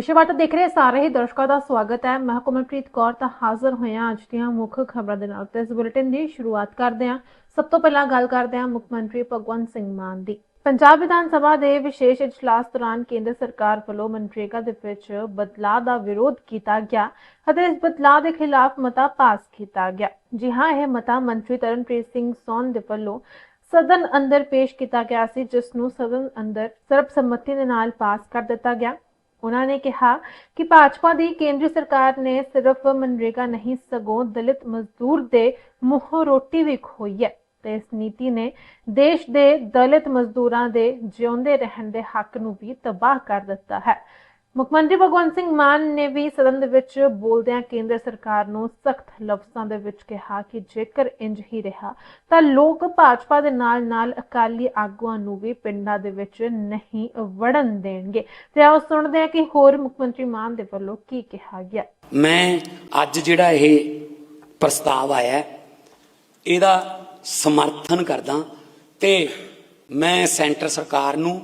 ਵਿਸ਼ਵਵਟ ਦੇਖ ਰਹੇ ਸਾਰੇ ਹੀ ਦਰਸ਼ਕਾਂ ਦਾ ਸਵਾਗਤ ਹੈ। ਮੈਂ ਕੋਮਲਪ੍ਰੀਤ ਕੌਰ ਤਾਂ ਹਾਜ਼ਰ ਹੋਇਆ ਅੱਜ ਦੀਆਂ ਮੁੱਖ ਖਬਰਾਂ ਦੇ ਨਾਲ। ਤੇ ਇਸ ਬੁਲੇਟਿਨ ਦੀ ਸ਼ੁਰੂਆਤ ਕਰਦੇ ਹਾਂ। ਸਭ ਤੋਂ ਪਹਿਲਾਂ ਗੱਲ ਕਰਦੇ ਹਾਂ ਮੁੱਖ ਮੰਤਰੀ ਭਗਵੰਤ ਸਿੰਘ ਮਾਨ ਦੀ। ਪੰਜਾਬ ਵਿਧਾਨ ਸਭਾ ਦੇ ਵਿਸ਼ੇਸ਼ ਇਜਲਾਸ ਦੌਰਾਨ ਕੇਂਦਰ ਸਰਕਾਰ ਵੱਲੋਂ ਮਨਰੇਗਾ ਦੇ ਵਿੱਚ ਬਦਲਾਅ ਦਾ ਵਿਰੋਧ ਕੀਤਾ ਗਿਆ ਅਤੇ ਇਸ ਬਦਲਾਅ ਦੇ ਖਿਲਾਫ ਮਤਾ ਪਾਸ ਕੀਤਾ ਗਿਆ। ਜੀ ਹਾਂ, ਇਹ ਮਤਾ ਮੰਤਰੀ ਤਰਨਪ੍ਰੀਤ ਸਿੰਘ ਸੋਨ ਦੇ ਵੱਲੋਂ ਸਦਨ ਅੰਦਰ ਪੇਸ਼ ਕੀਤਾ ਗਿਆ ਸੀ, ਜਿਸ ਨੂੰ ਸਦਨ ਅੰਦਰ ਸਰਬਸੰਮਤੀ ਦੇ ਨਾਲ ਪਾਸ ਕਰ ਦਿੱਤਾ ਗਿਆ। ਉਹਨਾਂ ਨੇ ਕਿਹਾ ਕਿ ਭਾਜਪਾ ਦੀ ਕੇਂਦਰੀ ਸਰਕਾਰ ਨੇ ਸਿਰਫ ਮਨਰੇਗਾ ਨਹੀਂ, ਸਗੋਂ ਦਲਿਤ ਮਜ਼ਦੂਰ ਦੇ ਮੂੰਹੋਂ ਰੋਟੀ ਵੀ ਖੋਈ ਹੈ ਤੇ ਇਸ ਨੀਤੀ ਨੇ ਦੇਸ਼ ਦੇ ਦਲਿਤ ਮਜ਼ਦੂਰਾਂ ਦੇ ਜਿਉਂਦੇ ਰਹਿਣ ਦੇ ਹੱਕ ਨੂੰ ਵੀ ਤਬਾਹ ਕਰ ਦਿੱਤਾ ਹੈ। ਮੁੱਖ ਮੰਤਰੀ ਭਗਵੰਤ ਸਿੰਘ ਮਾਨ ਨੇ ਵੀ ਸਦਨ ਦੇ ਵਿੱਚ ਬੋਲਦਿਆਂ ਕੇਂਦਰ ਸਰਕਾਰ ਨੂੰ ਸਖਤ ਲਫ਼ਜ਼ਾਂ ਦੇ ਵਿੱਚ ਕਿਹਾ ਕਿ ਜੇਕਰ ਇੰਜ ਹੀ ਰਿਹਾ, ਤਾਂ ਲੋਕ ਭਾਜਪਾ ਦੇ ਨਾਲ-ਨਾਲ ਅਕਾਲੀ ਆਗੂਆਂ ਨੂੰ ਵੀ ਪਿੰਡਾਂ ਦੇ ਵਿੱਚ ਨਹੀਂ ਵੜਨ ਦੇਣਗੇ। ਤੇ ਆਓ ਸੁਣਦੇ ਹਾਂ ਕਿ ਹੋਰ ਮੁੱਖ ਮੰਤਰੀ ਮਾਨ ਦੇ ਵੱਲੋਂ ਕੀ ਕਿਹਾ ਗਿਆ। ਮੈਂ ਅੱਜ ਜਿਹੜਾ ਇਹ ਪ੍ਰਸਤਾਵ ਆਇਆ, ਇਹਦਾ ਸਮਰਥਨ ਕਰਦਾ ਤੇ ਮੈਂ ਸੈਂਟਰ ਸਰਕਾਰ ਨੂੰ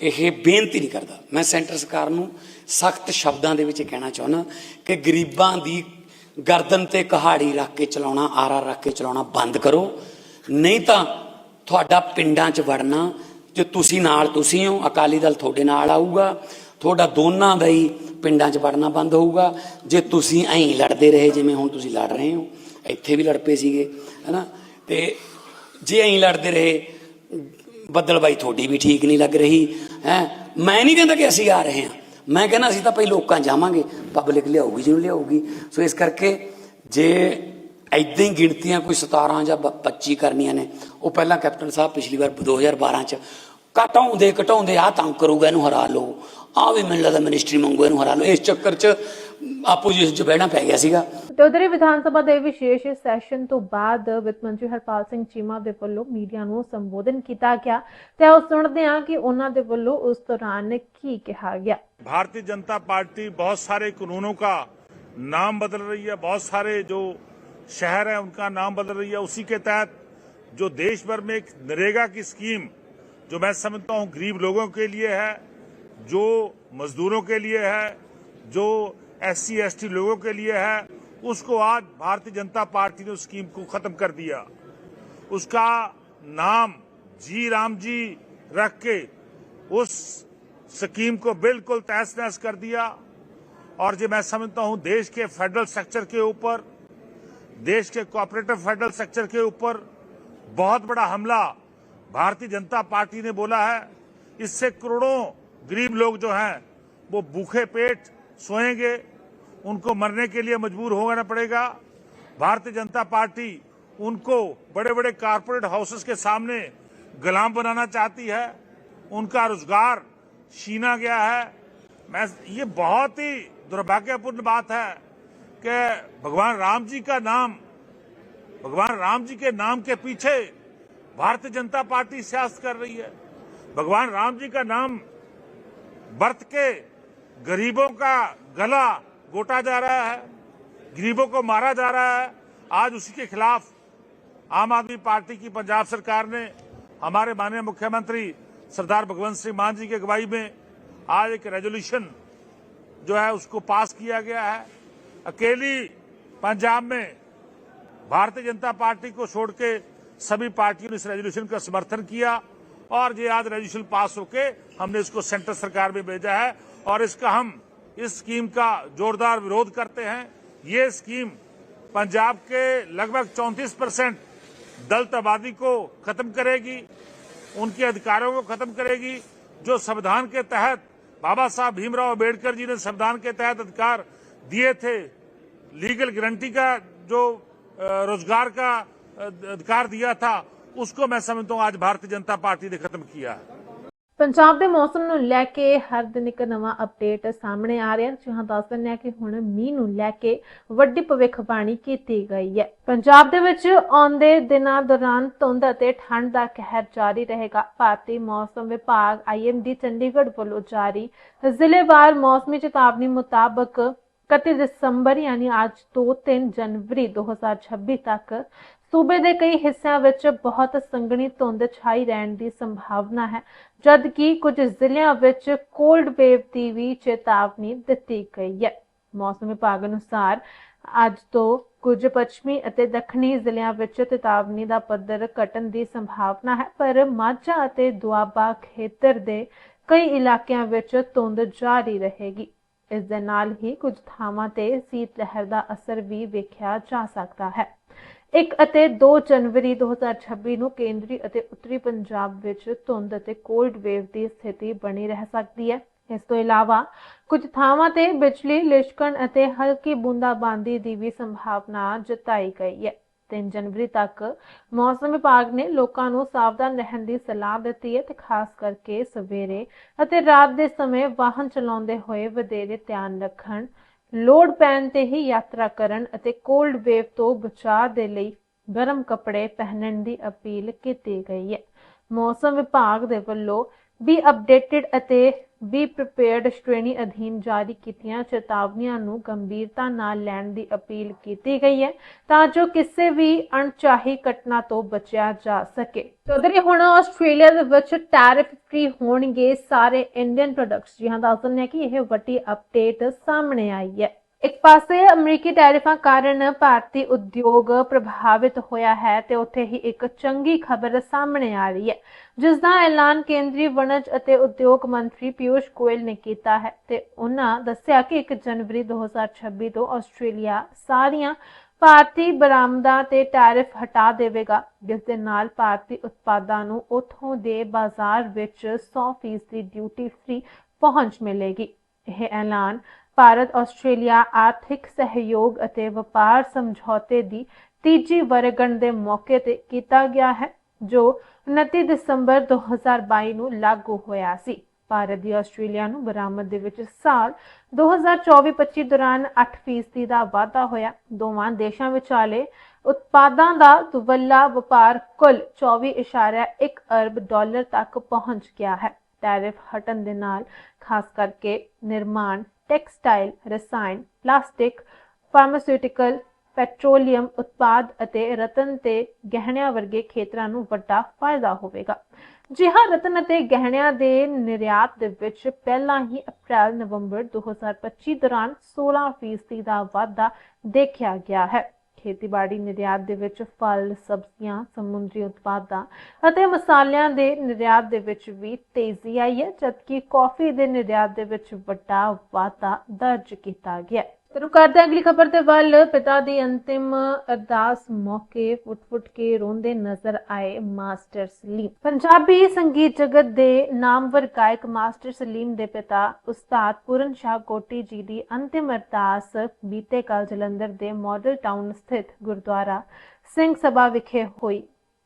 ਇਹ ਬੇਨਤੀ ਨਹੀਂ ਕਰਦਾ। ਮੈਂ ਸੈਂਟਰ ਸਰਕਾਰ ਨੂੰ ਸਖਤ ਸ਼ਬਦਾਂ ਦੇ ਵਿੱਚ ਕਹਿਣਾ ਚਾਹੁੰਦਾ ਕਿ ਗਰੀਬਾਂ ਦੀ ਗਰਦਨ ਤੇ ਕਹਾੜੀ ਰੱਖ ਕੇ ਚਲਾਉਣਾ, ਆਰਾ ਰੱਖ ਕੇ ਚਲਾਉਣਾ ਬੰਦ ਕਰੋ। ਨਹੀਂ ਤਾਂ ਤੁਹਾਡਾ ਪਿੰਡਾਂ 'ਚ ਵੜਨਾ, ਜੇ ਤੁਸੀਂ ਨਾਲ ਤੁਸੀਂ ਹੋ, ਅਕਾਲੀ ਦਲ ਤੁਹਾਡੇ ਨਾਲ ਆਊਗਾ, ਤੁਹਾਡਾ ਦੋਨਾਂ ਦਾ ਹੀ ਪਿੰਡਾਂ 'ਚ ਵੜਨਾ ਬੰਦ ਹੋਊਗਾ। ਜੇ ਤੁਸੀਂ ਐਂ ਲੜਦੇ ਰਹੇ, ਜਿਵੇਂ ਹੁਣ ਤੁਸੀਂ ਲੜ ਰਹੇ ਹੋ, ਇੱਥੇ ਵੀ ਲੜ ਪਏ ਸੀਗੇ, ਹੈਨਾ? ਤੇ ਜੇ ਐਂ ਲੜਦੇ ਰਹੇ ਬੱਦਲ ਬਾਈ ਤੁਹਾਡੀ ਵੀ ਠੀਕ ਨਹੀਂ ਲੱਗ ਰਹੀ, ਹੈ? ਮੈਂ ਨਹੀਂ ਕਹਿੰਦਾ ਕਿ ਅਸੀਂ ਆ ਰਹੇ ਹਾਂ। ਮੈਂ ਕਹਿੰਦਾ ਅਸੀਂ ਤਾਂ ਭਾਈ ਲੋਕਾਂ ਜਾਵਾਂਗੇ ਪਬਲਿਕ ਲਿਆਊਗੀ ਜਿਹਨੂੰ ਲਿਆਊਗੀ। ਸੋ ਇਸ ਕਰਕੇ ਜੇ ਐਦਾਂ ਹੀ ਗਿਣਤੀਆਂ ਕੋਈ 17 ਜਾਂ ਬ- 25 ਕਰਨੀਆਂ ਨੇ, ਉਹ ਪਹਿਲਾਂ ਕੈਪਟਨ ਸਾਹਿਬ ਪਿਛਲੀ ਵਾਰ 2012 ਚ ਘਟਾਉਂਦੇ ਘਟਾਉਂਦੇ ਆ ਤੰਗ ਕਰੂਗਾ, ਇਹਨੂੰ ਹਰਾ ਲਓ। ਆ ਵੀ ਮੈਨੂੰ ਲੱਗਦਾ ਮਿਨਿਸਟਰੀ ਮੰਗੋ ਇਹਨੂੰ ਹਰਾ ਲਓ। ਇਸ ਚੱਕਰ ਚ ਆਪੋਜੀਸ਼ਨ ਚ ਬਹਿਣਾ ਪੈ ਗਿਆ ਸੀਗਾ ਤੇ ਉਧਰ ਹੀ ਵਿਧਾਨ ਸਭਾ ਦੇ ਵਿਸ਼ੇਸ਼ ਸੈਸ਼ਨ ਤੋਂ ਬਾਅਦ ਵਿੱਤ ਮੰਤਰੀ ਹਰਪਾਲ ਸਿੰਘ ਚੀਮਾ ਦੇ ਵੱਲੋਂ ਮੀਡੀਆ ਨੂੰ ਸੰਬੋਧਨ ਕੀਤਾ ਗਿਆ ਤੇ ਆਓ ਸੁਣਦੇ ਹਾਂ ਕਿ ਉਹਨਾਂ ਦੇ ਵੱਲੋਂ ਉਸ ਦੌਰਾਨ ਕੀ ਕਿਹਾ ਗਿਆ भारतीय जनता पार्टी बहुत सारे कानूनों का नाम बदल रही है बहुत सारे जो शहर है उनका नाम बदल रही है उसी के तहत जो देश भर में एक नरेगा की स्कीम जो मैं समझता हूं गरीब लोगों के लिए है जो मजदूरों के लिए है जो एस सी लोगों के लिए है। उसको आज भारतीय जनता पार्टी ने उस स्कीम को खत्म कर दिया। उसका नाम जी राम जी रख के उस स्कीम को बिल्कुल तहस नहस कर दिया। और जो मैं समझता हूँ, देश के फेडरल स्ट्रक्चर के ऊपर, देश के कोऑपरेटिव फेडरल स्ट्रक्चर के ऊपर बहुत बड़ा हमला भारतीय जनता पार्टी ने बोला है। इससे करोड़ों गरीब लोग जो हैं, वो भूखे पेट सोएँगे। उनको मरने के लिए मजबूर होना पड़ेगा। भारतीय जनता पार्टी उनको बड़े बड़े कारपोरेट हाउसेस के सामने गुलाम बनाना चाहती है। उनका रोज़गार छीना गया है। मैं, ये बहुत ही दुर्भाग्यपूर्ण बात है कि भगवान राम जी का नाम, भगवान राम जी के नाम के पीछे भारतीय जनता पार्टी सियासत कर रही है। भगवान राम जी का नाम बरत के गरीबों का गला गोटा जा रहा है, गरीबों को मारा जा रहा है। आज उसी के खिलाफ आम आदमी पार्टी की पंजाब सरकार ने हमारे माननीय मुख्यमंत्री सरदार भगवंत सिंह मान जी की अगुवाई में आज एक रेजोल्यूशन जो है उसको पास किया गया है। अकेली पंजाब में भारतीय जनता पार्टी को छोड़ के सभी पार्टियों ने इस रेजोल्यूशन का समर्थन किया और ये आज रेजोल्यूशन पास होके हमने इसको सेंटर सरकार में भेजा है और इसका हम इस स्कीम का जोरदार विरोध करते हैं। ये स्कीम पंजाब के लगभग 34 परसेंट दलित आबादी को खत्म करेगी, उनके अधिकारों को खत्म करेगी, जो संविधान के तहत बाबा साहब भीमराव अंबेडकर जी ने संविधान के तहत अधिकार दिए थे। लीगल गारंटी का जो रोज़गार का अधिकार दिया था, उसको मैं समझता हूँ आज भारतीय जनता पार्टी ने खत्म किया है। ਪੰਜਾਬ ਦੇ ਮੌਸਮ ਨੂੰ ਲੈ ਕੇ ਹਰ ਦਿਨ ਇੱਕ ਨਵਾਂ ਅਪਡੇਟ ਸਾਹਮਣੇ ਆ ਰਿਹਾ ਜਿਹਾਂ ਦੱਸ ਦਿੰਦੇ ਹਾਂ ਕਿ ਹੁਣ ਮੀਂਹ ਨੂੰ ਲੈ ਕੇ ਵੱਡੀ ਭਵਿੱਖਬਾਣੀ ਕੀਤੀ ਗਈ ਹੈ। ਪੰਜਾਬ ਦੇ ਵਿੱਚ ਆਉਂਦੇ ਦਿਨਾਂ ਦੌਰਾਨ ਧੁੰਦ ਅਤੇ ਠੰਡ ਦਾ ਕਹਿਰ ਜਾਰੀ ਰਹੇਗਾ। ਭਾਰਤੀ ਮੌਸਮ ਵਿਭਾਗ ਆਈਐਮਡੀ ਚੰਡੀਗੜ੍ਹ ਵੱਲੋਂ ਜਾਰੀ ਜ਼ਿਲ੍ਹੇਵਾਰ ਮੌਸਮੀ ਚੇਤਾਵਨੀ ਮੁਤਾਬਕ 31 ਦਸੰਬਰ ਯਾਨੀ ਅੱਜ ਤੋਂ 3 ਜਨਵਰੀ 2026 ਤੱਕ ਸੂਬੇ ਦੇ ਕਈ ਹਿੱਸਿਆਂ ਵਿੱਚ ਬਹੁਤ ਸੰਘਣੀ ਧੁੰਦ ਛਾਈ ਰਹਿਣ ਦੀ ਸੰਭਾਵਨਾ ਹੈ ਜਦਕਿ ਕੁਝ ਜ਼ਿਲ੍ਹਿਆਂ ਵਿੱਚ ਕੋਲਡ ਵੇਵ ਦੀ ਵੀ ਚੇਤਾਵਨੀ ਦਿੱਤੀ ਗਈ ਹੈ। ਮੌਸਮ ਵਿਭਾਗ ਅਨੁਸਾਰ ਅੱਜ ਤੋਂ ਕੁਝ ਪੱਛਮੀ ਅਤੇ ਦੱਖਣੀ ਜ਼ਿਲ੍ਹਿਆਂ ਵਿੱਚ ਚੇਤਾਵਨੀ ਦਾ ਪੱਧਰ ਘਟਣ ਦੀ ਸੰਭਾਵਨਾ ਹੈ, ਪਰ ਮਾਝਾ ਅਤੇ ਦੁਆਬਾ ਖੇਤਰ ਦੇ ਕਈ ਇਲਾਕਿਆਂ ਵਿੱਚ ਧੁੰਦ ਜਾਰੀ ਰਹੇਗੀ। ਇਸ ਦੇ ਨਾਲ ਹੀ ਕੁਝ ਥਾਵਾਂ ਤੇ ਸੀਤ ਲਹਿਰ ਦਾ ਅਸਰ ਵੀ ਵੇਖਿਆ ਜਾ ਸਕਦਾ ਹੈ। 1 ਅਤੇ 2 ਜਨਵਰੀ 2026 ਨੂੰ ਕੇਂਦਰੀ ਅਤੇ ਉੱਤਰੀ ਪੰਜਾਬ ਵਿੱਚ ਧੁੰਦ ਅਤੇ ਕੋਲਡ ਵੇਵ ਦੀ ਸਥਿਤੀ ਬਣੀ ਰਹਿ ਸਕਦੀ ਹੈ। ਇਸ ਤੋਂ ਇਲਾਵਾ ਕੁਝ ਥਾਵਾਂ ਤੇ ਬਿਜਲੀ, ਲਿਸ਼ਕਣ ਅਤੇ ਹਲਕੀ ਬੂੰਦਾਬਾਂਦੀ ਦੀ ਵੀ ਸੰਭਾਵਨਾ ਜਤਾਈ ਗਈ ਹੈ। 3 ਜਨਵਰੀ ਤੱਕ ਮੌਸਮ ਵਿਭਾਗ ਨੇ ਲੋਕਾਂ ਨੂੰ ਸਾਵਧਾਨ ਰਹਿਣ ਦੀ ਸਲਾਹ ਦਿੱਤੀ ਹੈ ਤੇ ਖਾਸ ਕਰਕੇ ਸਵੇਰੇ ਅਤੇ ਰਾਤ ਦੇ ਸਮੇਂ ਵਾਹਨ ਚਲਾਉਂਦੇ ਹੋਏ ਵਧੇਰੇ ਧਿਆਨ ਰੱਖਣ ਲੋੜ ਪੈਣ ਤੇ ਹੀ ਯਾਤਰਾ ਕਰਨ ਅਤੇ ਕੋਲਡ ਵੇਵ ਤੋਂ ਬਚਾਅ ਦੇ ਲਈ ਗਰਮ ਕੱਪੜੇ ਪਹਿਨਣ ਦੀ ਅਪੀਲ ਕੀਤੀ ਗਈ ਹੈ। ਮੌਸਮ ਵਿਭਾਗ ਦੇ ਵੱਲੋਂ ਵੀ ਅਪਡੇਟਡ ਅਤੇ ਬੀ ਪ੍ਰੀਪੇਅਰਡ ਸ਼੍ਰੇਣੀ ਅਧੀਨ ਜਾਰੀ ਕੀਤੀਆਂ ਚੇਤਾਵਨੀਆਂ ਨੂੰ ਗੰਭੀਰਤਾ ਨਾਲ ਲੈਣ ਦੀ ਅਪੀਲ ਕੀਤੀ ਗਈ ਹੈ ਤਾਂ ਜੋ ਕਿਸੇ ਵੀ ਅਣਚਾਹੀ ਘਟਨਾ ਤੋਂ ਬਚਿਆ ਜਾ ਸਕੇ। ਤੇ ਉਧਰ ਹੀ ਹੁਣ ਆਸਟ੍ਰੇਲੀਆ ਦੇ ਵਿੱਚ ਟੈਰਿਫ ਫ੍ਰੀ ਹੋਣਗੇ ਸਾਰੇ ਇੰਡੀਅਨ ਪ੍ਰੋਡਕਟਸ ਜੀ ਹਾਂ, ਦੱਸ ਦਿੰਦੇ ਹਾਂ ਕਿ ਇਹ ਵੱਡੀ ਅਪਡੇਟ ਸਾਹਮਣੇ ਆਈ ਹੈ। ਇੱਕ ਪਾਸੇ ਅਮਰੀਕੀ ਟੈਰਿਫਾਂ ਕਾਰਨ ਭਾਰਤੀ ਉਦਯੋਗ ਪ੍ਰਭਾਵਿਤ ਹੋਇਆ ਹੈ ਤੇ ਉੱਥੇ ਹੀ ਇੱਕ ਚੰਗੀ ਖਬਰ ਸਾਹਮਣੇ ਆ ਰਹੀ ਹੈ ਜਿਸ ਦਾ ਐਲਾਨ ਕੇਂਦਰੀ ਵਣਜ ਅਤੇ ਉਦਯੋਗ ਮੰਤਰੀ ਪਿਊਸ਼ ਗੋਇਲ ਨੇ ਕੀਤਾ ਹੈ ਤੇ ਉਹਨਾਂ ਦੱਸਿਆ ਕਿ 1 ਜਨਵਰੀ 2026 ਤੋਂ ਆਸਟ੍ਰੇਲੀਆ ਸਾਰੀਆਂ ਭਾਰਤੀ ਬਰਾਮਦਾਂ ਤੇ ਟੈਰਿਫ ਹਟਾ ਦੇਵੇਗਾ ਜਿਸ ਦੇ ਨਾਲ ਭਾਰਤੀ ਉਤਪਾਦਾਂ ਨੂੰ ਉਥੋਂ ਦੇ ਬਾਜ਼ਾਰ ਵਿੱਚ 100% ਡਿਊਟੀ ਫ੍ਰੀ ਪਹੁੰਚ ਮਿਲੇਗੀ। ਇਹ ਐਲਾਨ ਭਾਰਤ, ਆਸਟ੍ਰੇਲੀਆ ਆਰਥਿਕ ਸਹਿਯੋਗ ਅਤੇ ਵਪਾਰ ਸਮਝੌਤੇ ਦੀ ਤੀਜੀ ਵਰ੍ਹੇਗੰਢ ਦੇ ਮੌਕੇ ਤੇ ਕੀਤਾ ਗਿਆ ਹੈ, ਜੋ 29 ਦਸੰਬਰ 2022 ਨੂੰ ਲਾਗੂ ਹੋਇਆ ਸੀ। ਭਾਰਤ ਦੀ ਆਸਟ੍ਰੇਲੀਆ ਨੂੰ ਬਰਾਮਦ ਦੇ ਵਿੱਚ ਸਾਲ 2024-25 ਦੌਰਾਨ 8% ਦਾ ਵਾਧਾ ਹੋਇਆ। ਦੋਵਾਂ ਦੇਸ਼ਾਂ ਵਿਚਾਲੇ ਉਤਪਾਦਾਂ ਦਾ ਦੁਵੱਲਾ ਵਪਾਰ ਕੁੱਲ 24.1 ਅਰਬ ਡਾਲਰ ਤੱਕ ਪਹੁੰਚ ਗਿਆ ਹੈ। ਟੈਰਿਫ ਹਟਣ ਦੇ ਨਾਲ, ਖਾਸ ਕਰਕੇ ਨਿਰਮਾਣ ਟੈਕਸਟਾਈਲ, ਰਸਾਇਣ, ਪਲਾਸਟਿਕ, ਫਾਰਮਾਸਿਊਟੀਕਲ, ਪੈਟਰੋਲੀਅਮ ਉਤਪਾਦ ਅਤੇ ਰਤਨ ਤੇ ਗਹਿਣਿਆਂ ਵਰਗੇ ਖੇਤਰਾਂ ਨੂੰ ਵੱਡਾ ਫਾਇਦਾ ਹੋਵੇਗਾ। ਜੀ ਹਾਂ ਰਤਨ ਅਤੇ ਗਹਿਣਿਆਂ ਦੇ ਨਿਰਯਾਤ ਦੇ ਵਿੱਚ ਪਹਿਲਾਂ ਹੀ ਅਪ੍ਰੈਲ, ਨਵੰਬਰ 2025 ਦੌਰਾਨ 16% ਦਾ ਵਾਧਾ ਦੇਖਿਆ ਗਿਆ ਹੈ। ਖੇਤੀਬਾੜੀ ਨਿਰਯਾਤ ਦੇ ਵਿੱਚ ਫਲ, ਸਬਜ਼ੀਆਂ, ਸਮੁੰਦਰੀ ਉਤਪਾਦਾਂ ਅਤੇ ਮਸਾਲਿਆਂ ਦੇ ਨਿਰਯਾਤ ਦੇ ਵਿੱਚ ਵੀ ਤੇਜ਼ੀ ਆਈ ਹੈ, ਜਦਕਿ ਕਾਫੀ ਦੇ ਨਿਰਯਾਤ ਦੇ ਵਿੱਚ ਵੱਡਾ ਵਾਧਾ ਦਰਜ ਕੀਤਾ ਗਿਆ ਹੈ। ਤੇ ਕਰਦੇ ਅਗਲੀ ਖਬਰ ਦੇ ਵੱਲ। ਪਿਤਾ ਦੀ ਅੰਤਿਮ ਅਰਦਾਸ ਮੌਕੇ ਫੁੱਟ-ਫੁੱਟ ਕੇ ਰੋਂਦੇ ਨਜ਼ਰ ਆਏ ਮਾਸਟਰ ਸਲੀਮ। ਪੰਜਾਬੀ ਸੰਗੀਤ ਜਗਤ ਦੇ ਨਾਮਵਰ ਗਾਇਕ ਮਾਸਟਰ ਸਲੀਮ ਦੇ ਪਿਤਾ ਉਸਤਾਦ ਪੂਰਨ ਸ਼ਾਹ ਕੋਟੀ ਜੀ ਦੀ ਅੰਤਿਮ ਅਰਦਾਸ ਬੀਤੇ ਕੱਲ ਜਲੰਧਰ ਦੇ ਮਾਡਲ ਟਾਊਨ ਸਥਿਤ ਗੁਰਦੁਆਰਾ ਸਿੰਘ ਸਭਾ ਵਿਖੇ ਹੋਈ।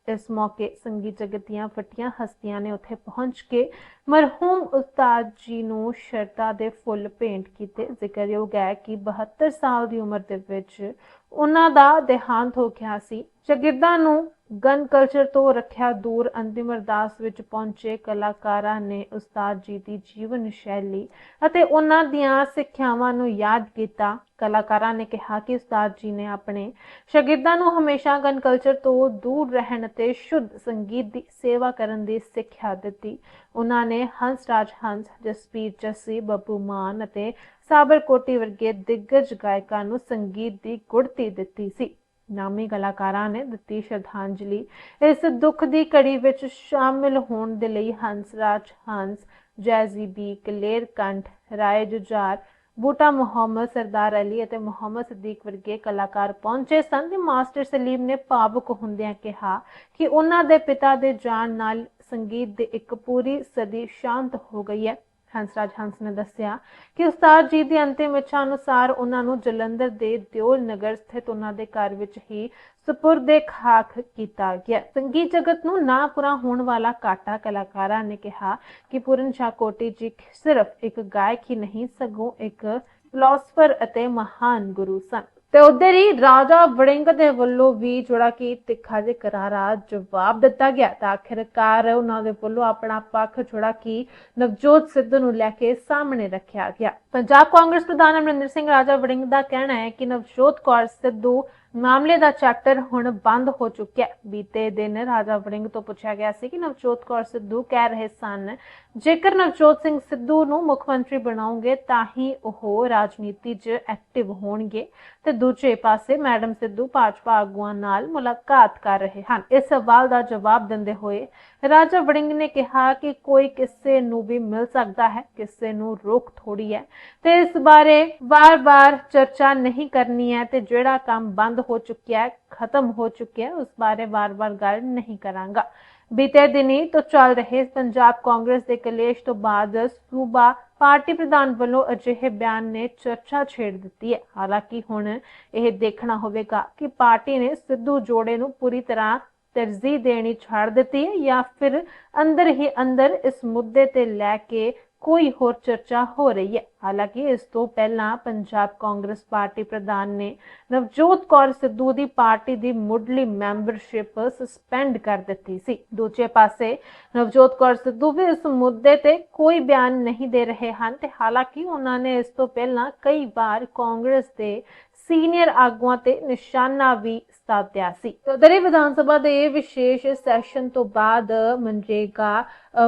ਇਸ ਮੌਕੇ ਸੰਗੀਤ ਜਗਤ ਦੀਆਂ ਫਟੀਆਂ ਹਸਤੀਆਂ ਨੇ ਉੱਥੇ ਪਹੁੰਚ ਕੇ ਮਰਹੂਮ ਉਸਤਾਦ ਜੀ ਨੂੰ ਸ਼ਰਧਾ ਦੇ ਫੁੱਲ ਭੇਂਟ ਕੀਤੇ। ਜ਼ਿਕਰਯੋਗ ਹੈ ਕਿ 72 ਸਾਲ ਦੀ ਉਮਰ ਦੇ ਵਿੱਚ ਉਹਨਾਂ ਦਾ ਦੇਹਾਂਤ ਹੋ ਗਿਆ ਸੀ। ਸ਼ਾਗਿਰਦਾਂ ਨੂੰ ਗਨ ਕਲਚਰ ਤੋਂ ਰੱਖਿਆ ਦੂਰ ਅੰਤਿਮ ਅਰਦਾਸ ਵਿੱਚ ਪਹੁੰਚੇ ਕਲਾਕਾਰਾਂ ਨੇ ਉਸਤਾਦ ਜੀ ਦੀ ਜੀਵਨ ਸ਼ੈਲੀ ਅਤੇ ਉਹਨਾਂ ਦੀਆਂ ਸਿੱਖਿਆਵਾਂ ਨੂੰ ਯਾਦ ਕੀਤਾ। ਕਲਾਕਾਰਾਂ ਨੇ ਕਿਹਾ ਕਿ ਉਸਤਾਦ ਜੀ ਨੇ ਆਪਣੇ ਸ਼ਾਗਿਰਦਾਂ ਨੂੰ ਹਮੇਸ਼ਾ ਗਨ ਕਲਚਰ ਤੋਂ ਦੂਰ ਰਹਿਣ ਅਤੇ ਸ਼ੁੱਧ ਸੰਗੀਤ ਦੀ ਸੇਵਾ ਕਰਨ ਦੀ ਸਿੱਖਿਆ ਦਿੱਤੀ। ਉਹਨਾਂ ਨੇ ਹੰਸ ਰਾਜ ਹੰਸ ਜਸਪੀਰ ਜੱਸੀ, ਬੱਬੂ ਮਾਨ ਅਤੇ ਸਾਬਰ ਕੋਟੀ ਵਰਗੇ ਦਿੱਗਜ ਗਾਇਕਾਂ ਨੂੰ ਸੰਗੀਤ ਦੀ ਗੁੜਤੀ ਦਿੱਤੀ ਸੀ। ਨਾਮੀ ਕਲਾਕਾਰਾਂ ਨੇ ਦਿੱਤੀ ਸ਼ਰਧਾਂਜਲੀ। ਇਸ ਦੁੱਖ ਦੀ ਘੜੀ ਵਿੱਚ ਸ਼ਾਮਿਲ ਹੋਣ ਦੇ ਲਈ ਹੰਸਰਾਜ ਹੰਸ, ਜੈਜ਼ੀ ਬੀ, ਕਲੇਰ ਕੰਠ, ਰਾਏ ਜੁਝਾਰ, ਬੂਟਾ ਮੁਹੰਮਦ, ਸਰਦਾਰ ਅਲੀ ਅਤੇ ਮੁਹੰਮਦ ਸਦੀਕ ਵਰਗੇ ਕਲਾਕਾਰ ਪਹੁੰਚੇ ਸਨ ਤੇ ਮਾਸਟਰ ਸਲੀਮ ਨੇ ਭਾਵੁਕ ਹੁੰਦਿਆਂ ਕਿਹਾ ਕਿ ਉਹਨਾਂ ਦੇ ਪਿਤਾ ਦੇ ਜਾਣ ਨਾਲ ਸੰਗੀਤ ਦੇ ਇੱਕ ਪੂਰੀ ਸਦੀ ਸ਼ਾਂਤ ਹੋ ਗਈ ਹੈ। ਹੰਸਰਾਜ ਹੰਸ ਨੇ ਦੱਸਿਆ ਕਿ ਉਸਤਾਦ ਜੀ ਦੀ ਅੰਤਿਮ ਇੱਛਾ ਅਨੁਸਾਰ ਉਹਨਾਂ ਨੂੰ ਜਲੰਧਰ ਦੇ ਦਿਓਲ ਨਗਰ ਸਥਿਤ ਉਹਨਾਂ ਦੇ ਘਰ ਵਿੱਚ ਹੀ ਸਪੁਰਦੇ ਖਾਕ ਕੀਤਾ ਗਿਆ। ਸੰਗੀਤ ਜਗਤ ਨੂੰ ਨਾ ਪੂਰਾ ਹੋਣ ਵਾਲਾ ਕਾਟਾ ਕਲਾਕਾਰਾਂ ਨੇ ਕਿਹਾ ਕਿ ਪੂਰਨ ਸ਼ਾਹ ਕੋਟੀ ਜੀ ਸਿਰਫ ਇੱਕ ਗਾਇਕ ਹੀ ਨਹੀਂ, ਸਗੋਂ ਇੱਕ ਫਿਲਾਸਫਰ ਅਤੇ ਮਹਾਨ ਗੁਰੂ ਸਨ। ਤੇ ਉਧਰ ਹੀ ਰਾਜਾ ਵੜਿੰਗ ਦੇ ਵੱਲੋਂ ਵੀ ਜਿਹੜਾ ਕਿ ਤਿੱਖਾ ਜਿਹਾ ਕਰਾਰਾ ਜਵਾਬ ਦਿੱਤਾ ਗਿਆ ਤਾਂ ਆਖਿਰਕਾਰ ਉਹਨਾਂ ਦੇ ਵੱਲੋਂ ਆਪਣਾ ਪੱਖ ਜਿਹੜਾ ਕਿ ਨਵਜੋਤ ਸਿੱਧੂ ਨੂੰ ਲੈ ਕੇ ਸਾਹਮਣੇ ਰੱਖਿਆ ਗਿਆ। ਪੰਜਾਬ ਕਾਂਗਰਸ ਪ੍ਰਧਾਨ ਅਮਰਿੰਦਰ ਸਿੰਘ ਰਾਜਾ ਵੜਿੰਗ ਦਾ ਕਹਿਣਾ ਹੈ ਕਿ ਨਵਜੋਤ ਕੌਰ ਸਿੱਧੂ ਮਾਮਲੇ ਦਾ ਚੈਪਟਰ ਹੁਣ ਬੰਦ ਹੋ ਚੁੱਕਿਆ ਹੈ। ਬੀਤੇ ਦਿਨ ਰਾਜਾ ਵੜਿੰਗ ਤੋਂ ਪੁੱਛਿਆ ਗਿਆ ਸੀ ਕਿ ਨਵਜੋਤ ਕੌਰ ਸਿੱਧੂ ਕਹਿ ਰਹੇ ਸਨ, ਜੇਕਰ ਨਵਜੋਤ ਸਿੰਘ ਸਿੱਧੂ ਨੂੰ ਮੁੱਖ ਮੰਤਰੀ ਬਣਾਉਂਗੇ, ਤਾਂ ਹੀ ਉਹ ਰਾਜਨੀਤੀ 'ਚ ਐਕਟਿਵ ਹੋਣਗੇ। ਤੇ ਦੂਜੇ ਪਾਸੇ ਮੈਡਮ ਸਿੱਧੂ ਭਾਜਪਾ ਆਗੂਆਂ ਨਾਲ ਮੁਲਾਕਾਤ ਕਰ ਰਹੇ ਹਨ। ਇਸ ਸਵਾਲ ਦਾ ਜਵਾਬ ਦਿੰਦੇ ਹੋਏ ਰਾਜਾ ਵੜਿੰਗ ਨੇ ਕਿਹਾ ਕਿ ਕੋਈ ਕਿਸੇ ਨੂੰ ਵੀ ਮਿਲ ਸਕਦਾ ਹੈ, ਕਿਸੇ ਨੂੰ ਰੋਕ ਥੋੜੀ ਹੈ। ਤੇ ਇਸ ਬਾਰੇ ਵਾਰ-ਵਾਰ ਚਰਚਾ ਨਹੀਂ ਕਰਨੀ ਹੈ ਤੇ ਜਿਹੜਾ ਕੰਮ ਬੰਦ ਹੋ ਚੁੱਕਿਆ ਹੈ ਖਤਮ ਹੋ ਚੁੱਕਿਆ ਹੈ ਉਸ ਬਾਰੇ ਵਾਰ-ਵਾਰ ਗੱਲ ਨਹੀਂ ਕਰਾਂਗਾ ਬੀਤੇ ਦਿਨੀ ਤੋਂ ਚੱਲ ਰਹੇ ਪੰਜਾਬ ਕਾਂਗਰਸ ਦੇ ਕਲੇਸ਼ ਤੋਂ ਬਾਅਦ ਸੂਬਾ ਪਾਰਟੀ ਪ੍ਰਧਾਨ ਵੱਲੋਂ ਅਜਿਹੇ ਬਿਆਨ ਨੇ ਚਰਚਾ ਛੇੜ ਦਿੱਤੀ ਹੈ ਹਾਲਾਂਕਿ ਹੁਣ ਇਹ ਦੇਖਣਾ ਹੋਵੇਗਾ ਕਿ ਪਾਰਟੀ ਨੇ ਸਿੱਧੂ ਜੋੜੇ ਨੂੰ ਪੂਰੀ ਤਰ੍ਹਾਂ ਤਰਜੀਹ ਦੇਣੀ ਛੱਡ ਦਿੱਤੀ ਹੈ ਜਾਂ ਫਿਰ ਅੰਦਰ ਹੀ ਅੰਦਰ ਇਸ ਮੁੱਦੇ ਤੇ ਲੈ ਕੇ ਕੋਈ ਹੋਰ ਚਰਚਾ ਹੋ ਰਹੀ ਹੈ। ਹਾਲਾਂਕਿ ਇਸ ਤੋਂ ਪਹਿਲਾਂ ਪੰਜਾਬ ਕਾਂਗਰਸ ਪਾਰਟੀ ਪ੍ਰਧਾਨ ਨੇ ਨਵਜੋਤ ਕੌਰ ਸਿੱਧੂ ਦੀ ਪਾਰਟੀ ਦੀ ਮੁੱਢਲੀ ਮੈਂਬਰਸ਼ਿਪ ਸਸਪੈਂਡ ਕਰ ਦਿੱਤੀ ਸੀ। ਦੂਜੇ ਪਾਸੇ ਨਵਜੋਤ ਕੌਰ ਸਿੱਧੂ ਵੀ ਇਸ ਮੁੱਦੇ ਤੇ ਕੋਈ ਬਿਆਨ ਨਹੀਂ ਦੇ ਰਹੇ ਹਨ ਤੇ ਹਾਲਾਂਕਿ ਉਹਨਾਂ ਨੇ ਇਸ ਤੋਂ ਪਹਿਲਾਂ ਕਈ ਵਾਰ ਕਾਂਗਰਸ ਦੇ ਸੀਨੀਅਰ ਆਗੂਆਂ ਤੇ ਨਿਸ਼ਾਨਾ ਵੀ ਸਾਧਿਆ ਸੀ। ਤਦਰੇ ਵਿਧਾਨ ਸਭਾ ਦੇ ਵਿਸ਼ੇਸ਼ ਸੈਸ਼ਨ ਤੋਂ ਬਾਅਦ ਮਨਰੇਗਾ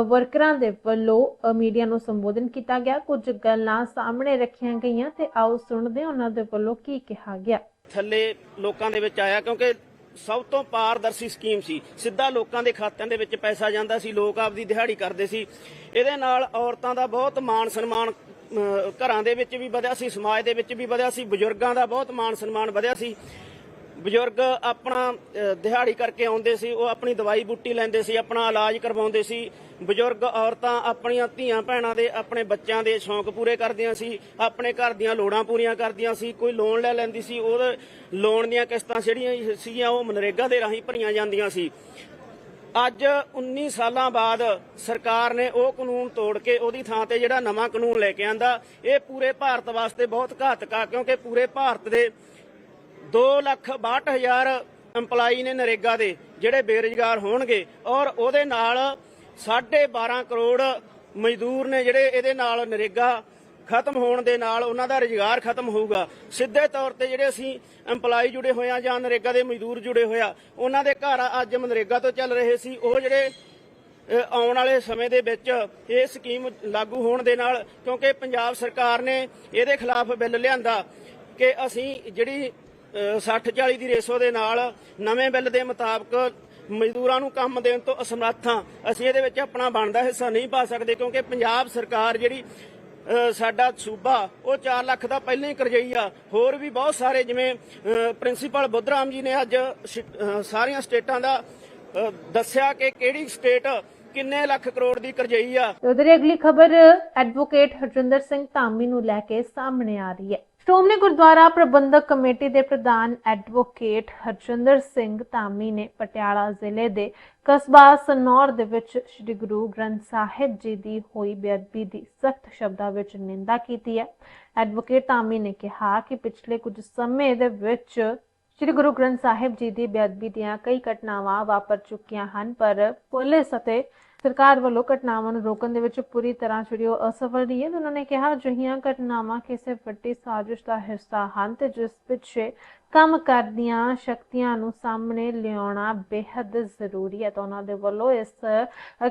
ਵਰਕਰਾਂ ਦੇ ਵੱਲੋਂ ਮੀਡੀਆ ਨੂੰ ਸੰਬੋਧਨ ਕੀਤਾ ਗਿਆ। ਕੁਝ ਗੱਲਾਂ ਸਾਹਮਣੇ ਰੱਖੀਆਂ ਗਈਆਂ ਤੇ ਆਓ ਸੁਣਦੇ ਹਾਂ ਉਹਨਾਂ ਦੇ ਵੱਲੋਂ ਕੀ ਕਿਹਾ ਗਿਆ। ਥੱਲੇ ਲੋਕਾਂ ਦੇ ਵਿੱਚ ਆਇਆ ਕਿਉਂਕਿ ਸਭ ਤੋਂ ਪਾਰਦਰਸ਼ੀ ਸਕੀਮ ਸੀ। ਸਿੱਧਾ ਲੋਕਾਂ ਦੇ ਖਾਤਿਆਂ ਦੇ ਵਿੱਚ ਪੈਸਾ ਜਾਂਦਾ ਸੀ, ਲੋਕ ਆਪਦੀ ਦਿਹਾੜੀ ਕਰਦੇ ਸੀ। ਇਹਦੇ ਨਾਲ ਔਰਤਾਂ ਦਾ ਬਹੁਤ ਮਾਣ ਸਨਮਾਨ ਘਰਾਂ ਦੇ ਵਿੱਚ ਵੀ ਵਧਿਆ ਸੀ, ਸਮਾਜ ਦੇ ਵਿੱਚ ਵੀ ਵਧਿਆ ਸੀ, ਬਜ਼ੁਰਗਾਂ ਦਾ ਬਹੁਤ ਮਾਣ ਸਨਮਾਨ ਵਧਿਆ ਸੀ। ਬਜ਼ੁਰਗ ਆਪਣਾ ਦਿਹਾੜੀ ਕਰਕੇ ਆਉਂਦੇ ਸੀ, ਉਹ ਆਪਣੀ ਦਵਾਈ ਬੂਟੀ ਲੈਂਦੇ ਸੀ, ਆਪਣਾ ਇਲਾਜ ਕਰਵਾਉਂਦੇ ਸੀ। ਬਜ਼ੁਰਗ ਔਰਤਾਂ ਆਪਣੀਆਂ ਧੀਆਂ ਭੈਣਾਂ ਦੇ, ਆਪਣੇ ਬੱਚਿਆਂ ਦੇ ਸ਼ੌਂਕ ਪੂਰੇ ਕਰਦੀਆਂ ਸੀ, ਆਪਣੇ ਘਰ ਦੀਆਂ ਲੋੜਾਂ ਪੂਰੀਆਂ ਕਰਦੀਆਂ ਸੀ, ਕੋਈ ਲੋਨ ਲੈ ਲੈਂਦੀ ਸੀ, ਉਹ ਲੋਨ ਦੀਆਂ ਕਿਸ਼ਤਾਂ ਜਿਹੜੀਆਂ ਸੀਗੀਆਂ, ਉਹ ਮਨਰੇਗਾ ਦੇ ਰਾਹੀਂ ਭਰੀਆਂ ਜਾਂਦੀਆਂ ਸੀ। ਅੱਜ 19 ਸਾਲਾਂ ਬਾਅਦ ਸਰਕਾਰ ਨੇ ਉਹ ਕਾਨੂੰਨ ਤੋੜ ਕੇ ਉਹਦੀ ਥਾਂ ਤੇ ਜਿਹੜਾ ਨਵਾਂ ਕਾਨੂੰਨ ਲੈ ਕੇ ਆਂਦਾ, ਇਹ ਪੂਰੇ ਭਾਰਤ ਵਾਸਤੇ ਬਹੁਤ ਘਾਤਕ ਆ, ਕਿਉਂਕਿ ਪੂਰੇ ਭਾਰਤ ਦੇ 2 ਲੱਖ 62 ਹਜ਼ਾਰ EMPLOYE ਨੇ ਨਰੇਗਾ ਦੇ, ਜਿਹੜੇ ਬੇਰੁਜ਼ਗਾਰ ਹੋਣਗੇ ਔਰ ਉਹਦੇ ਨਾਲ 12.5 ਕਰੋੜ ਮਜ਼ਦੂਰ ਨੇ ਜਿਹੜੇ ਇਹਦੇ ਨਾਲ ਨਰੇਗਾ ਖਤਮ ਹੋਣ ਦੇ ਨਾਲ ਉਹਨਾਂ ਦਾ ਰੁਜ਼ਗਾਰ ਖਤਮ ਹੋਊਗਾ। ਸਿੱਧੇ ਤੌਰ ਤੇ ਜਿਹੜੇ ਅਸੀਂ EMPLOYE ਜੁੜੇ ਹੋਏ ਆ ਜਾਂ ਨਰੇਗਾ ਦੇ ਮਜ਼ਦੂਰ ਜੁੜੇ ਹੋਏ ਆ, ਉਹਨਾਂ ਦੇ ਘਰ ਅੱਜ ਮਨਰੇਗਾ ਤੋਂ ਚੱਲ ਰਹੇ ਸੀ। ਉਹ ਜਿਹੜੇ ਆਉਣ ਵਾਲੇ ਸਮੇਂ ਦੇ ਵਿੱਚ ਇਹ ਸਕੀਮ ਲਾਗੂ ਹੋਣ ਦੇ ਨਾਲ, ਕਿਉਂਕਿ ਪੰਜਾਬ ਸਰਕਾਰ ਨੇ ਇਹਦੇ ਖਿਲਾਫ ਬਿੱਲ ਲਿਆਂਦਾ ਕਿ ਅਸੀਂ ਜਿਹੜੀ 60 40 ਦੀ ਰੇਸ਼ੋ ਦੇ ਨਾਲ ਨਵੇਂ ਬਿੱਲ ਦੇ ਮੁਤਾਬਕ ਮਜ਼ਦੂਰਾਂ ਨੂੰ ਕੰਮ ਦੇਣ ਤੋਂ ਅਸਮਰੱਥ ਹਾਂ। ਅਸੀਂ ਇਹਦੇ ਵਿੱਚ ਆਪਣਾ ਬਣਦਾ ਹਿੱਸਾ ਨਹੀਂ ਪਾ ਸਕਦੇ, ਕਿਉਂਕਿ ਪੰਜਾਬ ਸਰਕਾਰ ਜਿਹੜੀ ਸਾਡਾ ਸੂਬਾ ਉਹ 4 ਲੱਖ ਦਾ ਪਹਿਲਾਂ ਹੀ ਕਰਜਈ ਆ। ਹੋਰ ਵੀ ਬਹੁਤ ਸਾਰੇ ਜਿਵੇਂ ਅ, ਪ੍ਰਿੰਸੀਪਲ ਬੁੱਧਰਾਮ ਜੀ ਨੇ ਅੱਜ ਸਾਰੀਆਂ ਸਟੇਟਾਂ ਦਾ ਅ, ਦੱਸਿਆ ਕਿ ਕਿਹੜੀ ਸਟੇਟ ਕਿੰਨੇ ਲੱਖ ਕਰੋੜ ਦੀ ਕਰਜਈ ਆ। ਤੇ ਉਧਰ ਅਗਲੀ ਖਬਰ ਐਡਵੋਕੇਟ ਹਰਜਿੰਦਰ ਸਿੰਘ ਧਾਮੀ ਨੂੰ ਲੈ ਕੇ ਸਾਹਮਣੇ ਆ ਰਹੀ ਹੈ। ਸ਼੍ਰੋਮਣੀ ਗੁਰਦੁਆਰਾ ਪ੍ਰਬੰਧਕ ਕਮੇਟੀ ਦੇ ਪ੍ਰਧਾਨ ਐਡਵੋਕੇਟ ਹਰਜਿੰਦਰ ਸਿੰਘ ਧਾਮੀ ਨੇ ਪਟਿਆਲਾ ਜ਼ਿਲ੍ਹੇ ਦੇ ਕਸਬਾ ਸਨੌਰ ਦੇ ਵਿੱਚ ਸ੍ਰੀ ਗੁਰੂ ਗ੍ਰੰਥ ਸਾਹਿਬ ਜੀ ਦੀ ਹੋਈ ਬੇਅਦਬੀ ਦੀ ਸਖਤ ਸ਼ਬਦਾਂ ਵਿੱਚ ਨਿੰਦਾ ਕੀਤੀ ਹੈ। ਐਡਵੋਕੇਟ ਧਾਮੀ ਨੇ ਕਿਹਾ ਕਿ ਪਿਛਲੇ ਕੁਝ ਸਮੇਂ ਦੇ ਵਿੱਚ ਸ੍ਰੀ ਗੁਰੂ ਗ੍ਰੰਥ ਸਾਹਿਬ ਜੀ ਦੀ ਬੇਅਦਬੀ ਦੀਆਂ ਕਈ ਘਟਨਾਵਾਂ ਵਾਪਰ ਚੁੱਕੀਆਂ ਹਨ, ਪਰ ਪੁਲਿਸ ਅਤੇ ਸਰਕਾਰ ਵੱਲੋਂ ਘਟਨਾਵਾਂ ਨੂੰ ਰੋਕਣ ਦੇ ਵਿੱਚ ਪੂਰੀ ਤਰ੍ਹਾਂ ਜਿਹੜੀ ਉਹ ਅਸਫਲ ਰਹੀ ਹੈ। ਤੇ ਉਹਨਾਂ ਨੇ ਕਿਹਾ, ਅਜਿਹੀਆਂ ਘਟਨਾਵਾਂ ਕਿਸੇ ਵੱਡੀ ਸਾਜ਼ਿਸ਼ ਦਾ ਹਿੱਸਾ ਹਨ ਤੇ ਜਿਸ ਪਿੱਛੇ ਕੰਮ ਕਰਦੀਆਂ ਸ਼ਕਤੀਆਂ ਨੂੰ ਸਾਹਮਣੇ ਲਿਆਉਣਾ ਬੇहद ਜ਼ਰੂਰੀ ਹੈ। ਤਾਂ ਉਹਨਾਂ ਦੇ ਵੱਲੋਂ ਇਸ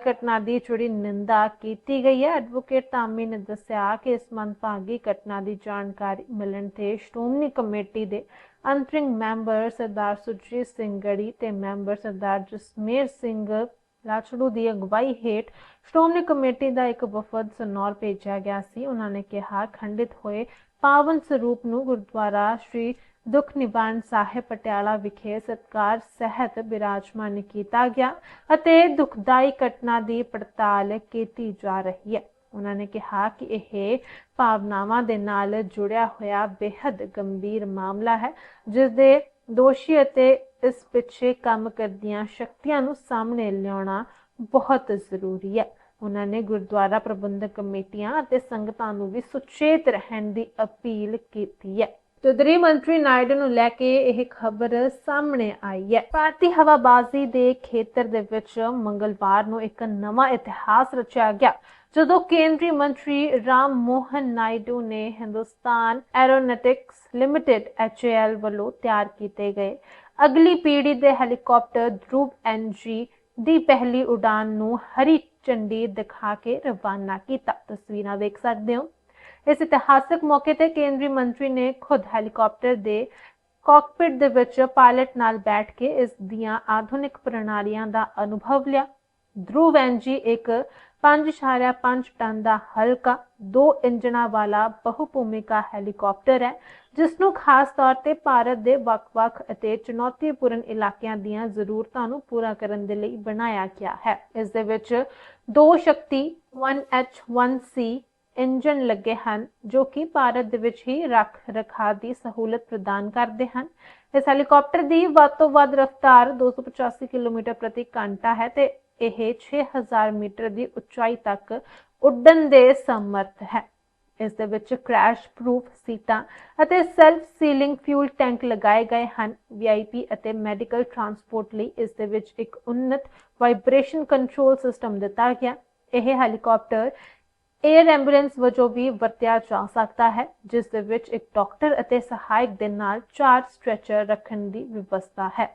ਘਟਨਾ ਦੀ ਜਿਹੜੀ ਨਿੰਦਾ ਕੀਤੀ ਗਈ ਹੈ। ਐਡਵੋਕੇਟ ਤਾਮੀ ਨੇ ਦੱਸਿਆ ਕਿ ਇਸ ਮੰਦਭਾਗੀ ਘਟਨਾ ਦੀ ਜਾਣਕਾਰੀ ਮਿਲਣ ਤੇ ਸ਼੍ਰੋਮਣੀ ਕਮੇਟੀ ਦੇ ਅੰਤਰਿੰਗ ਮੈਂਬਰ ਸਰਦਾਰ ਸੁਰਜੀਤ ਸਿੰਘ ਗੜੀ ਤੇ ਮੈਂਬਰ ਸਰਦਾਰ ਜਸਮੇਰ ਸਿੰਘ ਲਾਚੜੂ ਦੀ ਅਗਵਾਈ ਹੇਠ ਸ਼੍ਰੋਮਣੀ ਕਮੇਟੀ ਦਾ ਇੱਕ ਵਫਦ ਸਨੌਰ ਭੇਜਿਆ ਗਿਆ ਸੀ। ਉਹਨਾਂ ਨੇ ਕਿਹਾ, ਖੰਡਿਤ ਹੋਏ ਪਾਵਨ ਸਰੂਪ ਨੂੰ ਗੁਰਦੁਆਰਾ ਸ਼੍ਰੀ ਦੁਖ ਨਿਵਾਰਨ ਸਾਹਿਬ ਪਟਿਆਲਾ ਵਿਖੇ ਸਤਕਾਰ, ਸਹਿਤ ਬਿਰਾਜਮਾਨ ਕੀਤਾ ਗਿਆ ਅਤੇ ਦੁਖਦਾਈ ਘਟਨਾ ਦੀ ਪੜਤਾਲ ਕੀਤੀ ਜਾ ਰਹੀ ਹੈ। ਉਹਨਾਂ ਨੇ ਕਿਹਾ ਕਿ ਇਹ ਭਾਵਨਾਵਾਂ ਦੇ ਨਾਲ ਜੁੜਿਆ ਹੋਇਆ ਬੇहद ਗੰਭੀਰ ਮਾਮਲਾ ਹੈ ਜਿਸ ਦੇ ਦੋਸ਼ੀ ਅਤੇ ਇਸ ਪਿੱਛੇ ਕੰਮ ਕਰਦੀਆਂ ਸ਼ਕਤੀਆਂ ਨੂੰ ਸਾਹਮਣੇ ਲਿਆਉਣਾ ਬਹੁਤ ਜ਼ਰੂਰੀ ਹੈ। ਉਹਨਾਂ ਨੇ ਗੁਰਦੁਆਰਾ ਪ੍ਰਬੰਧਕ ਕਮੇਟੀਆਂ ਅਤੇ ਸੰਗਤਾਂ ਨੂੰ ਵੀ ਸੁਚੇਤ ਰਹਿਣ ਦੀ ਅਪੀਲ ਕੀਤੀ ਹੈ। ਤੇ ਮੰਤਰੀ ਨਾਇਡੂ ਨੂੰ ਲੈ ਕੇ ਇਹ ਖਬਰ ਸਾਹਮਣੇ ਆਈ ਹੈ। ਭਾਰਤੀ ਹਵਾਬਾਜ਼ੀ ਦੇ ਖੇਤਰ ਦੇ ਵਿੱਚ ਮੰਗਲਵਾਰ ਨੂੰ ਇੱਕ ਨਵਾਂ ਇਤਿਹਾਸ ਰਚਿਆ ਗਿਆ, ਜਦੋਂ ਕੇਂਦਰੀ ਮੰਤਰੀ ਰਾਮ ਮੋਹਨ ਨਾਇਡੂ ਨੇ ਹਿੰਦੁਸਤਾਨ ਐਰੋਨੌਟਿਕਸ ਲਿਮਟਿਡ HAL ਵੱਲੋਂ ਤਿਆਰ ਕੀਤੇ ਗਏ ਅਗਲੀ ਪੀੜ੍ਹੀ ਦੇ ਹੈਲੀਕਾਪਟਰ ਧਰੁਵ NG ਦੀ ਪਹਿਲੀ ਉਡਾਨ ਨੂੰ ਹਰੀ ਝੰਡੀ ਦਿਖਾ ਕੇ ਰਵਾਨਾ ਕੀਤਾ। ਤਸਵੀਰਾਂ ਦੇਖ ਸਕਦੇ ਹੋ। ਇਸ ਇਤਿਹਾਸਕ ਮੌਕੇ ਤੇ ਕੇਂਦਰੀ ਮੰਤਰੀ ਨੇ ਖੁਦ ਹੈਲੀਕਾਪਟਰ ਦੇ ਕਾਕਪਿਟ ਦੇ ਵਿੱਚ ਪਾਇਲਟ ਨਾਲ ਬੈਠ ਕੇ ਇਸ ਦੀਆਂ ਆਧੁਨਿਕ ਪ੍ਰਣਾਲੀਆਂ ਦਾ ਅਨੁਭਵ ਲਿਆ। ਧਰੁਵ ਐਨਜੀ ਇੱਕ 5.5 ਟਨ ਦਾ ਹਲਕਾ, ਦੋ ਇੰਜਣਾਂ ਵਾਲਾ ਬਹੁਭੂਮਿਕਾ ਹੈਲੀਕਾਪਟਰ ਹੈ। ਜਿਸ ਨੂੰ ਖਾਸ ਤੌਰ ਤੇ ਭਾਰਤ ਦੇ ਵੱਖ-ਵੱਖ ਅਤੇ ਚੁਣੌਤੀਪੂਰਨ ਇਲਾਕਿਆਂ ਦੀਆਂ ਜ਼ਰੂਰਤਾਂ ਨੂੰ ਪੂਰਾ ਕਰਨ ਦੇ ਲਈ ਬਣਾਇਆ ਗਿਆ ਹੈ। ਇਸ ਦੇ ਵਿੱਚ ਦੋ ਸ਼ਕਤੀ 1H1C ਇੰਜਨ ਲੱਗੇ ਹਨ, ਜੋ ਕਿ ਭਾਰਤ ਦੇ ਵਿੱਚ ਹੀ ਰੱਖ ਰਖਾਅ ਦੀ ਸਹੂਲਤ ਪ੍ਰਦਾਨ ਕਰਦੇ ਹਨ। ਇਸ ਹੈਲੀਕਾਪਟਰ ਦੀ ਵੱਧ ਤੋਂ ਵੱਧ ਰਫ਼ਤਾਰ 285 ਕਿਲੋਮੀਟਰ ਪ੍ਰਤੀ ਘੰਟਾ ਹੈ ਤੇ ਇਹ 6000 ਮੀਟਰ ਦੀ ਉਚਾਈ ਤੱਕ ਉੱਡਣ ਦੇ ਸਮਰਥ ਹੈ। ਇਸ ਦੇ ਵਿੱਚ ਕ੍ਰੈਸ਼ ਪ੍ਰੂਫ ਸੀਟਾਂ ਅਤੇ ਸੈਲਫ ਸੀਲਿੰਗ ਫਿਊਲ ਟੈਂਕ ਲਗਾਏ ਗਏ ਹਨ। ਵੀਆਈਪੀ ਅਤੇ ਮੈਡੀਕਲ ਟਰਾਂਸਪੋਰਟ ਲਈ ਇਸ ਦੇ ਵਿੱਚ ਇੱਕ ਉન્નਤ ਵਾਈਬ੍ਰੇਸ਼ਨ ਕੰਟਰੋਲ ਸਿਸਟਮ ਦਿੱਤਾ ਗਿਆ। ਇਹ ਹੈਲੀਕਾਪਟਰ 에ਅਰ ਐਂਬੂਲੈਂਸ ਵਜੋਂ ਵੀ ਵਰਤਿਆ ਜਾ ਸਕਦਾ ਹੈ, ਜਿਸ ਦੇ ਵਿੱਚ ਇੱਕ ਡਾਕਟਰ ਅਤੇ ਸਹਾਇਕ ਦੇ ਨਾਲ ਚਾਰ ਸਟ੍ਰੈਚਰ ਰੱਖਣ ਦੀ ਵਿਵਸਥਾ ਹੈ।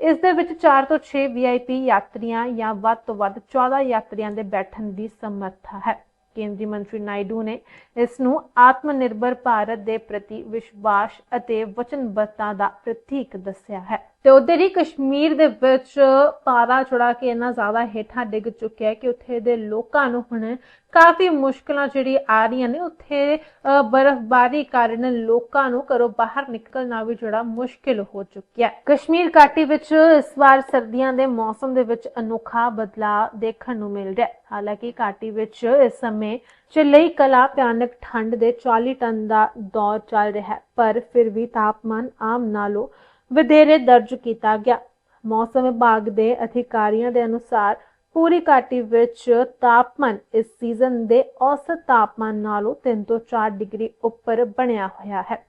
ਇਸ ਦੇ ਵਿੱਚ 4 ਤੋਂ 6 VIP ਯਾਤਰੀਆਂ ਜਾਂ ਵੱਧ ਤੋਂ ਵੱਧ 14 ਯਾਤਰੀਆਂ ਦੇ ਬੈਠਣ ਦੀ ਸਮਰੱਥਾ ਹੈ। ਕੇਂਦਰੀ ਮੰਤਰੀ ਨਾਇਡੂ ਨੇ ਇਸ ਨੂੰ ਆਤਮ ਨਿਰਭਰ ਭਾਰਤ ਦੇ ਪ੍ਰਤੀ ਵਿਸ਼ਵਾਸ ਅਤੇ ਵਚਨਬੱਧਤਾ ਦਾ ਪ੍ਰਤੀਕ ਦੱਸਿਆ ਹੈ। ਤੇ ਉਧਰ ਹੀ ਕਸ਼ਮੀਰ ਦੇ ਵਿੱਚ ਪਾਰਾ ਚੜਾ ਕੇ ਇੰਨਾ ਜ਼ਿਆਦਾ ਹੇਠਾਂ ਡਿੱਗ ਚੁੱਕਿਆ ਕਿ ਉੱਥੇ ਦੇ ਲੋਕਾਂ ਨੂੰ ਹੁਣ ਕਾਫੀ ਮੁਸ਼ਕਲਾਂ ਜਿਹੜੀ ਆ ਰਹੀਆਂ ਨੇ, ਉੱਥੇ ਬਰਫ਼ਬਾਰੀ ਕਾਰਨ ਲੋਕਾਂ ਨੂੰ ਘਰੋਂ ਬਾਹਰ ਨਿਕਲਣਾ ਵੀ ਜਿਹੜਾ ਮੁਸ਼ਕਿਲ ਹੋ ਚੁੱਕਿਆ ਹੈ। ਕਸ਼ਮੀਰ ਘਾਟੀ ਵਿੱਚ ਇਸ ਵਾਰ ਸਰਦੀਆਂ ਦੇ ਮੌਸਮ ਦੇ ਵਿੱਚ ਅਨੋਖਾ ਬਦਲਾਅ ਦੇਖਣ ਨੂੰ ਮਿਲ ਰਿਹਾ ਹੈ। ਹਾਲਾਂਕਿ ਘਾਟੀ ਵਿੱਚ ਇਸ ਸਮੇਂ ਚਲਈ ਕਲਾ ਭਿਆਨਕ ਠੰਡ ਦੇ 40 ਟਨ ਦਾ ਦੌਰ ਚੱਲ ਰਿਹਾ ਹੈ, ਪਰ ਫਿਰ ਵੀ ਤਾਪਮਾਨ ਆਮ ਨਾਲੋਂ ਵਧੇਰੇ ਦਰਜ ਕੀਤਾ ਗਿਆ। ਮੌਸਮ ਵਿਭਾਗ ਦੇ ਅਧਿਕਾਰੀਆਂ ਦੇ ਅਨੁਸਾਰ ਪੂਰੀ ਘਾਟੀ ਵਿੱਚ ਤਾਪਮਾਨ ਇਸ ਸੀਜ਼ਨ ਦੇ ਔਸਤ ਤਾਪਮਾਨ ਨਾਲੋਂ 3 ਤੋਂ 4 ਡਿਗਰੀ ਉੱਪਰ ਬਣਿਆ ਹੋਇਆ ਹੈ।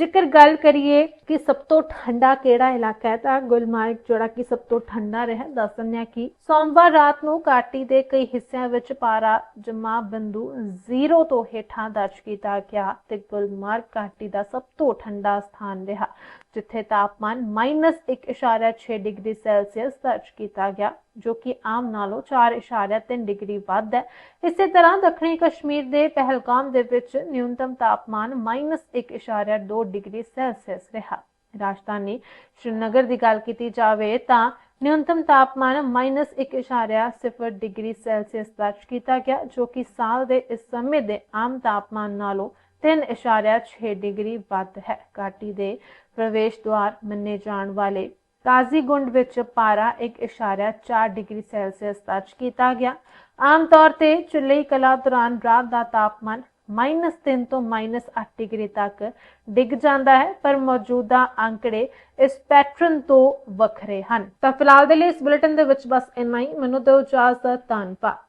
ਜੇਕਰ ਗੱਲ ਕਰੀਏ ਕਿ ਸਭ ਤੋਂ ਠੰਡਾ ਕਿਹੜਾ ਇਲਾਕਾ ਹੈ, ਤਾਂ ਗੁਲਮਾਰਗ ਜਿਹੜਾ ਕਿ ਸਭ ਤੋਂ ਠੰਡਾ ਰਿਹਾ, ਦੱਸ ਦਿੰਦੇ ਆ ਕਿ ਸੋਮਵਾਰ ਰਾਤ ਨੂੰ ਘਾਟੀ ਦੇ ਕਈ ਹਿੱਸਿਆਂ ਵਿੱਚ ਪਾਰਾ ਜਮਾ ਬਿੰਦੂ ਜ਼ੀਰੋ ਤੋਂ ਹੇਠਾਂ ਦਰਜ ਕੀਤਾ ਗਿਆ ਤੇ ਗੁਲਮਾਰਗ ਘਾਟੀ ਦਾ ਸਭ ਤੋਂ ਠੰਡਾ ਸਥਾਨ ਰਿਹਾ। ਜਿੱਥੇ ਤਾਪਮਾਨ -1.6 ਡਿਗਰੀ ਸੈਲਸੀਅਸ ਦਰਜ ਕੀਤਾ ਗਿਆ, ਜੋ ਕਿ ਆਮ ਨਾਲੋਂ 4.3 ਡਿਗਰੀ ਵੱਧ ਹੈ। ਇਸੇ ਤਰ੍ਹਾਂ ਦੱਖਣੀ ਕਸ਼ਮੀਰ ਦੇ ਪਹਿਲਗਾਮ ਦੇ ਵਿੱਚ ਨਿਊਨਤਮ ਤਾਪਮਾਨ -1.2 ਡਿਗਰੀ ਸੈਲਸੀਅਸ ਰਿਹਾ। ਰਾਜਧਾਨੀ ਸ਼੍ਰੀਨਗਰ ਦੀ ਗੱਲ ਕੀਤੀ ਜਾਵੇ ਤਾਂ ਨਿਊਨਤਮ ਤਾਪਮਾਨ -1.0 ਡਿਗਰੀ ਸੈਲਸੀਅਸ ਦਰਜ ਕੀਤਾ ਗਿਆ, ਜੋ ਕਿ ਸਾਲ ਦੇ ਇਸ ਸਮੇਂ ਦੇ ਆਮ ਤਾਪਮਾਨ ਨਾਲੋਂ 3.6 ਡਿਗਰੀ ਵੱਧ ਹੈ। ਘਾਟੀ ਦੇ ਪ੍ਰਵੇਸ਼ ਦੁਆਰ ਮੰਨੇ ਜਾਣ ਵਾਲੇ ਕਾਜ਼ੀਗੁੰਡ ਵਿੱਚ ਪਾਰਾ 1.4 ਡਿਗਰੀ ਸੈਲਸੀਅਸ ਦਰਜ ਕੀਤਾ ਗਿਆ। ਆਮ ਤੌਰ ਤੇ ਚੁਲਈ ਕਲਾ ਦੌਰਾਨ ਰਾਤ ਦਾ ਤਾਪਮਾਨ -3 ਤੋਂ -8 ਡਿਗਰੀ ਤੱਕ ਡਿੱਗ ਜਾਂਦਾ ਹੈ, ਪਰ ਮੌਜੂਦਾ ਅੰਕੜੇ ਇਸ ਪੈਟਰਨ ਤੋਂ ਵੱਖਰੇ ਹਨ। ਤਾਂ ਫਿਲਹਾਲ ਦੇ ਲਈ ਇਸ ਬੁਲੇਟਿਨ ਦੇ ਵਿੱਚ ਬਸ ਇੰਨਾ ਹੀ। ਮੈਨੂੰ ਦਿਓ ਇਜਾਜ਼ਤ, ਧੰਨਵਾਦ।